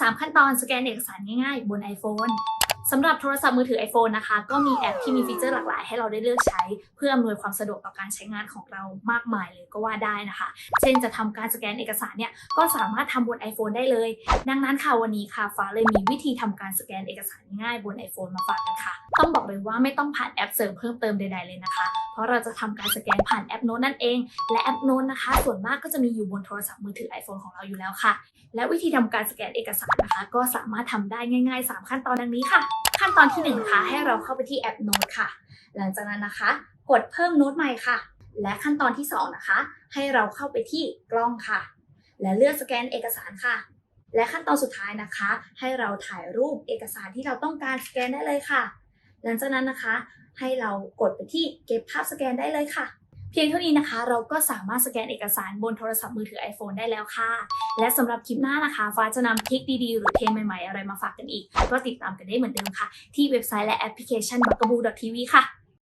3 ขั้นตอนสแกนเอกสารง่ายๆ บน iPhone สำหรับโทรศัพท์มือถือ iPhone นะคะ ก็มีแอปที่มีฟีเจอร์หลากหลายให้เราได้เลือกใช้ เพื่ออำนวยความสะดวกต่อการใช้งานของเรามากมายเลยก็ว่าได้นะคะ เช่นจะทำการสแกนเอกสารเนี่ยก็สามารถทำบน iPhone ได้เลย ดังนั้นค่ะวันนี้ค่ะฟ้าเลยมีวิธีทำการสแกนเอกสารง่ายบน iPhone มาฝากกันค่ะ ต้องบอกเลยว่าไม่ต้องผ่านแอปเสริมเพิ่มเติมใดๆเลยนะคะ ราะเราจะทำการสแกนผ่านแอปโน้นนั่นเอง และแอปโน้นนะคะ ส่วนมากก็จะมีอยู่บนโทรศัพท์มือถือ iPhone ของเราอยู่แล้วค่ะ และวิธีทำการสแกนเอกสารนะคะ ก็สามารถทำได้ง่าย ๆ 3 ขั้นตอนดังนี้ค่ะ ขั้นตอนที่1นะคะให้เราเข้าไปที่แอปโน้ตค่ะ หลังจากนั้นนะคะ กดเพิ่มโน้ตใหม่ค่ะ และขั้นตอนที่ 2 นะคะ ให้เราเข้าไปที่กล้องค่ะ และเลือกสแกนเอกสารค่ะและขั้นตอนสุดท้ายนะคะ ให้เราถ่ายรูปเอกสารที่เราต้องการสแกนได้เลยค่ะ หลังจากนั้นนะคะ ให้เรากดไปที่เก็บภาพสแกนได้เลยค่ะ เพียงเท่านี้นะคะ เราก็สามารถสแกนเอกสารบนโทรศัพท์มือถือ iPhone ได้แล้วค่ะ และสำหรับคลิปหน้านะคะ ฟ้าจะนำทริคดีๆ หรือเทรนใหม่ๆ อะไรมาฝากกันอีก ก็ติดตามกันได้เหมือนเดิมค่ะ ที่เว็บไซต์และแอปพลิเคชัน b u g a b o o TV ค่ะ